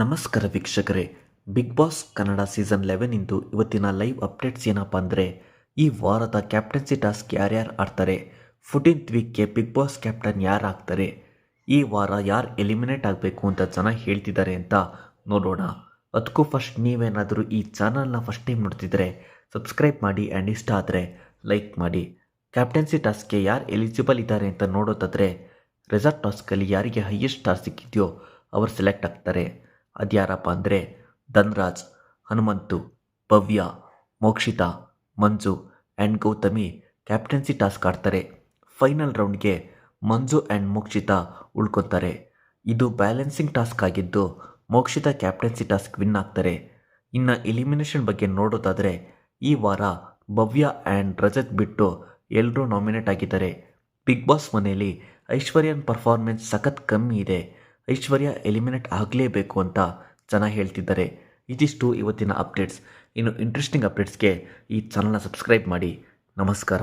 ನಮಸ್ಕಾರ ವೀಕ್ಷಕರೇ. Big boss Kannada season eleven ಇಂದು ಇವತ್ತಿನ ಲೈವ್ ಅಪ್ಡೇಟ್ಸ್ ಏನಪ್ಪ ಅಂದರೆ, ಈ ವಾರದ ಕ್ಯಾಪ್ಟನ್ಸಿ ಟಾಸ್ಕ್ ಯಾರ್ಯಾರು ಆಡ್ತಾರೆ? ಫುಟೀನ್ತ್ ವೀಕ್ಗೆ ಬಿಗ್ ಬಾಸ್ ಕ್ಯಾಪ್ಟನ್ ಯಾರು ಆಗ್ತಾರೆ? ಈ ವಾರ ಯಾರು ಎಲಿಮಿನೇಟ್ ಆಗಬೇಕು ಅಂತ ಜನ ಹೇಳ್ತಿದ್ದಾರೆ ಅಂತ ನೋಡೋಣ. ಅದಕ್ಕೂ ಫಸ್ಟ್ ನೀವೇನಾದರೂ ಈ ಚಾನಲ್ನ ಫಸ್ಟ್ ಟೈಮ್ ನೋಡ್ತಿದ್ರೆ ಸಬ್ಸ್ಕ್ರೈಬ್ ಮಾಡಿ ಆ್ಯಂಡ್ ಇಷ್ಟ ಆದರೆ ಲೈಕ್ ಮಾಡಿ. ಕ್ಯಾಪ್ಟನ್ಸಿ ಟಾಸ್ಕ್ಗೆ ಯಾರು ಎಲಿಜಿಬಲ್ ಇದ್ದಾರೆ ಅಂತ ನೋಡೋದಾದರೆ ರೆಸಾರ್ಟ್ ಟಾಸ್ಕಲ್ಲಿ ಯಾರಿಗೆ ಹೈಯೆಸ್ಟ್ ಸ್ಟಾರ್ ಸಿಕ್ಕಿದೆಯೋ, ಅವರು ಸೆಲೆಕ್ಟ್ ಆಗ್ತಾರೆ. ಅದ್ಯಾರಪ್ಪ ಅಂದರೆ Dhanraj, Hanumanthu, Bhavya, Mokshitha, Manju and Gautami captaincy task ಆಡ್ತಾರೆ. ಫೈನಲ್ ರೌಂಡ್ಗೆ ಮಂಜು ಆ್ಯಂಡ್ ಮೋಕ್ಷಿತಾ ಉಳ್ಕೊತಾರೆ. ಇದು ಬ್ಯಾಲೆನ್ಸಿಂಗ್ ಟಾಸ್ಕ್ ಆಗಿದ್ದು ಮೋಕ್ಷಿತಾ ಕ್ಯಾಪ್ಟನ್ಸಿ ಟಾಸ್ಕ್ ವಿನ್ ಆಗ್ತಾರೆ. ಇನ್ನು ಎಲಿಮಿನೇಷನ್ ಬಗ್ಗೆ ನೋಡೋದಾದರೆ ಈ ವಾರ ಭವ್ಯ ಆ್ಯಂಡ್ ರಜತ್ ಬಿಟ್ಟು ಎಲ್ಲರೂ ನಾಮಿನೇಟ್ ಆಗಿದ್ದಾರೆ. ಬಿಗ್ ಬಾಸ್ ಮನೆಯಲ್ಲಿ ಐಶ್ವರ್ಯನ್ ಪರ್ಫಾರ್ಮೆನ್ಸ್ ಸಖತ್ ಕಮ್ಮಿ ಇದೆ. ಐಶ್ವರ್ಯ ಎಲಿಮಿನೇಟ್ ಆಗಲೇಬೇಕು ಅಂತ ಜನ ಹೇಳ್ತಿದ್ದಾರೆ. ಇದಿಷ್ಟು ಇವತ್ತಿನ ಅಪ್ಡೇಟ್ಸ್. ಇನ್ನು ಇಂಟ್ರೆಸ್ಟಿಂಗ್ ಅಪ್ಡೇಟ್ಸ್ಗೆ ಈ ಚಾನಲ್ನ ಸಬ್ಸ್ಕ್ರೈಬ್ ಮಾಡಿ. ನಮಸ್ಕಾರ.